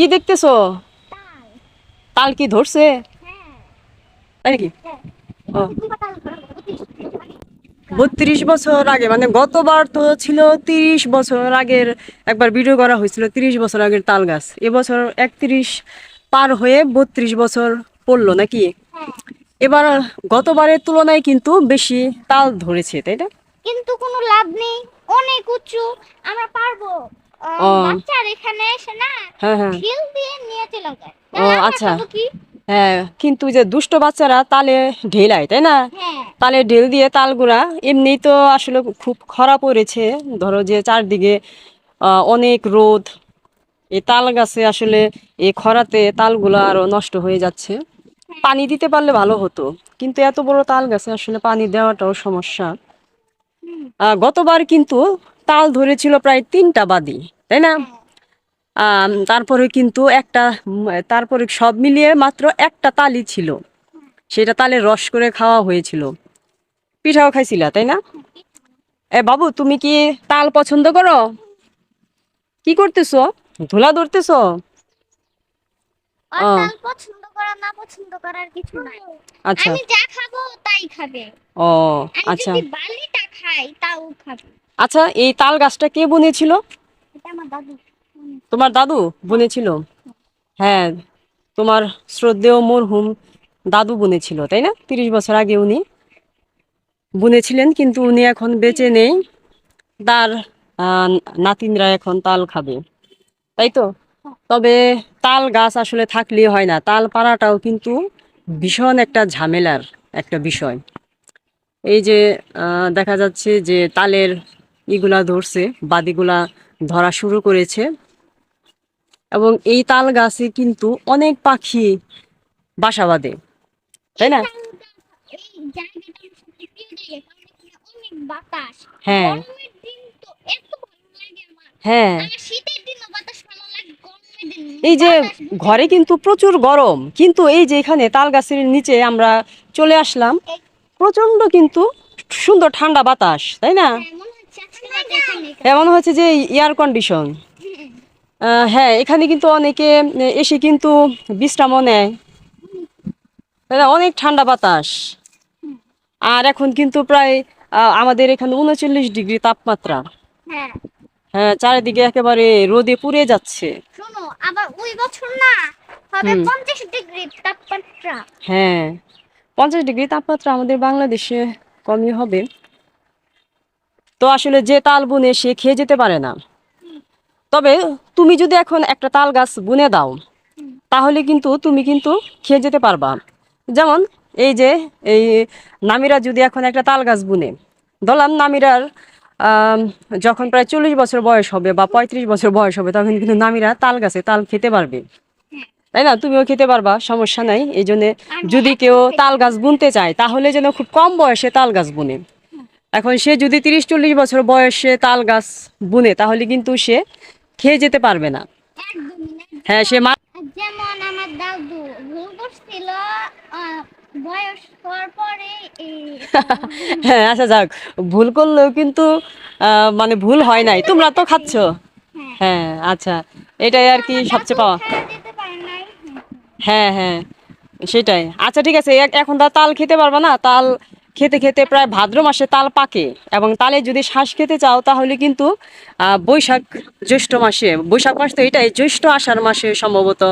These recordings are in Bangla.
কি দেখতেছো? তাল কি ধরছে? তাই নাকি? ও? বত্রিশ বছর আগে মানে গতবার তো ছিল তিরিশ বছর আগের, একবার ভিডিও করা হয়েছিল, তিরিশ বছর আগের তাল গাছ। এবছর একত্রিশ পার হয়ে বত্রিশ বছর পড়ল নাকি? এবার গতবারের তুলনায় কিন্তু বেশি তাল ধরেছে, তাই না? কিন্তু কোনো লাভ নেই, অনেক উঁচু, আমরা পারব। বাচ্চার এখানে এসে না হ্যাঁ হ্যাঁ। ঢিল দিয়ে নিয়ে চলে যায়। ও, আচ্ছা। হ্যাঁ কিন্তু যে দুষ্ট বাচ্চারা তালে ঢেলায় তাই না? হ্যাঁ। তালে ঢেল দিয়ে তালগুলা এমনি তো আসলে খুব খরা পড়েছে। ধরো যে চারদিকে অনেক রোদ। এই তাল গাছে আসলে এই খরাতে তালগুলো আরও নষ্ট হয়ে যাচ্ছে। পানি দিতে পারলে ভালো হতো। কিন্তু এত বড় তাল গাছে আসলে পানি দেওয়াটাও সমস্যা। গতবার কিন্তু তাল ধরেছিল প্রায় তিনটা বাদি। তাই না। তারপরে কিন্তু একটা তারপরে সব মিলিয়ে মাত্র একটা তালি ছিল। সেটা তালের রস করে খাওয়া হয়েছিল। পিঠাও খাইছিলা তাই না? এ বাবু তুমি কি তাল পছন্দ করো? কি করতেছো? ধুলা ধরতেছো? আর ও। তাল পছন্দ করা না পছন্দ করার কিছু নাই। আচ্ছা। আমি যা খাব তাই খাবে। ও আচ্ছা। বালিটা খাই তাও খাবে। আচ্ছা এই তাল গাছটা কে বুনেছিল? তোমার দাদু বুনেছিল হ্যাঁ তোমার শ্রদ্ধেয় মরহুম দাদু বুনেছিল তাই না? তিরিশ বছর আগে উনি বুনেছিলেন কিন্তু উনি এখন বেঁচে নেই। তার নাতিনরা এখন তাল খাবে, তাই তো? তবে তাল গাছ আসলে থাকলেই হয় না, তাল পাড়াটাও কিন্তু ভীষণ একটা ঝামেলার একটা বিষয়। এই যে দেখা যাচ্ছে যে তালের ইগুলা ধরছে, বাদিগুলা ধরা শুরু করেছে। এবং এই তাল গাছে কিন্তু অনেক পাখি বাসা বাঁধে, তাই না? হ্যাঁ। হ্যাঁ। এই যে ঘরে কিন্তু প্রচুর গরম, কিন্তু এই যে এখানে তাল গাছের নিচে আমরা চলে আসলাম। প্রচণ্ড কিন্তু সুন্দর ঠান্ডা বাতাস, তাই না? এমন হচ্ছে যে এয়ার কন্ডিশন হ্যাঁ এখানে কিন্তু অনেকে এসে কিন্তু বিশ্রামও নেয়। অনেক ঠান্ডা বাতাস। আর এখন কিন্তু প্রায় আমাদের এখানে উনচল্লিশ ডিগ্রি তাপমাত্রা। হ্যাঁ। হ্যাঁ চারিদিকে একেবারে রোদে পুড়ে যাচ্ছে। শোনো আবার ওই বছর না হবে হুম। পঞ্চাশ ডিগ্রি তাপমাত্রা। হ্যাঁ পঞ্চাশ ডিগ্রি তাপমাত্রা আমাদের বাংলাদেশে কমই হবে। তো আসলে যে তাল বুনে সে খেয়ে যেতে পারে না। তবে তুমি যদি এখন একটা তাল গাছ বুনে দাও, তাহলে কিন্তু তুমি কিন্তু খেয়ে যেতে পারবা। যেমন এই যে, এই নামিরা যদি এখন একটা তাল গাছ বুনে, ধরলাম নামিরার যখন প্রায় চল্লিশ বছর বয়স হবে বা পঁয়ত্রিশ বছর বয়স হবে, তখন কিন্তু নামিরা তাল গাছে তাল খেতে পারবে। তাই না? তুমিও খেতে পারবা, সমস্যা নাই। এই জন্য যদি কেউ তাল গাছ বুনতে চায়, তাহলে যেন খুব কম বয়সে তাল গাছ বুনে। এখন সে যদি তিরিশ চল্লিশ বছর বয়সে তাল গাছ বুনে তাহলে কিন্তু সে খেয়ে যেতে পারবে না। হ্যাঁ সে মা যেমন আমার দাদু ভুল করছিল বয়স হওয়ার পরে হ্যাঁ আচ্ছা যাক ভুল করলেও কিন্তু আহ, মানে ভুল হয় নাই। তোমরা তো খাচ্ছ? হ্যাঁ। আচ্ছা এটাই আর কি সবচেয়ে পাওয়া হ্যাঁ হ্যাঁ সেটাই। আচ্ছা ঠিক আছে এখন তো তাল খেতে পারবে না। তাল খেতে খেতে প্রায় ভাদ্র মাসে তাল পাকে এবং তালে যদি শ্বাস খেতে চাও তাহলে কিন্তু বৈশাখ জ্যৈষ্ঠ মাসে বৈশাখ মাস তো এটাই জ্যৈষ্ঠ আষাঢ় মাসে সম্ভবত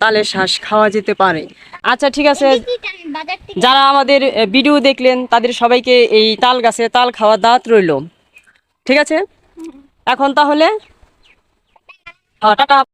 তালের শ্বাস খাওয়া যেতে পারে। আচ্ছা ঠিক আছে। যারা আমাদের ভিডিও দেখলেন তাদের সবাইকে এই তাল গাছে তাল খাওয়ার দাওয়াত রইল। ঠিক আছে? এখন তাহলে টাটা।